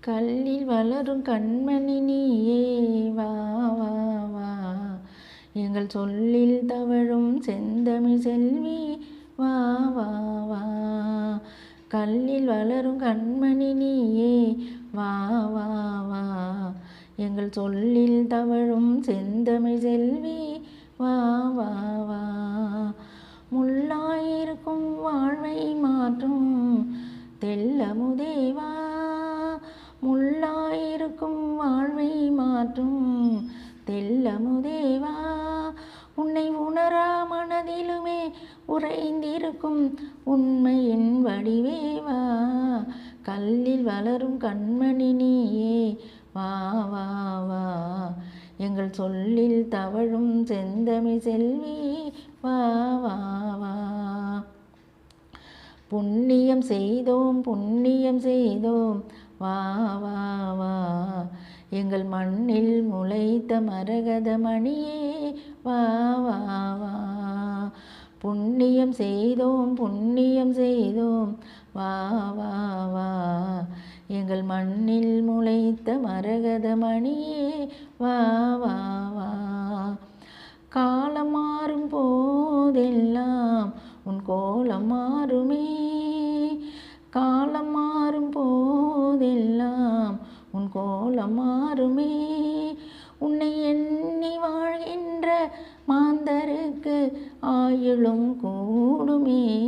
கல்லில் வளரும் கண்மணி நீயே. வா வா வா. எங்கள் சொல்லில் தவழும் செந்தமிழ் செல்வி. வா வா வா. கல்லில் வளரும் கண்மணி நீயே. வா வா வா. எங்கள் சொல்லில் தவழும் செந்தமிழ் செல்வி. வா வா வா. முள்ளாயிருக்கும் வாழ்வை மாற்றும். தெல்லமுதேவா முள்ளாயிருக்கும் வாழ்வை மாற்றும். தெல்லமுதேவா உன்னை உணரா மனதிலுமே உறைந்திருக்கும் உண்மையின் வடிவேவா. கல்லில் வளரும் கண்மணி நீயே வா வா வா. எங்கள் சொல்லில் தவழும் செந்தமி செல்வி வா வா வா. புண்ணியம் செய்தோம் புண்ணியம் செய்தோம். வா வா வா. எங்கள் மண்ணில் முளைத்த மரகத மணியே வா வா வா. புண்ணியம் செய்தோம் புண்ணியம் செய்தோம். வா வா வா. எங்கள் மண்ணில் முளைத்த மரகத மணியே வா வா வா. காலம் மாறும் போதெல்லாம் கோலம் மாறுமே. உன்னை எண்ணி வாழ்கின்ற மாந்தருக்கு ஆயுளும் கூடுமே.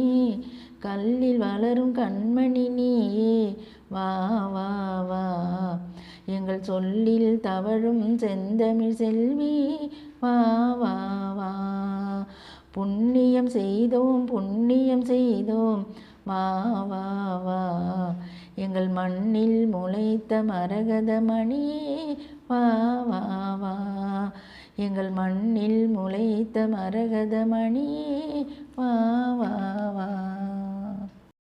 கல்லில் வளரும் கண்மணி நீயே. வா வா வா. எங்கள் சொல்லில் தவழும் செந்தமிழ் செல்வி. வா வா வா. புண்ணியம் செய்தோம் புண்ணியம் செய்தோம். வா வா. எங்கள் மண்ணில் முளைத்த மரகத மணியே வா வா வா. எங்கள் மண்ணில் முளைத்த மரகத மணியே வா வா வா.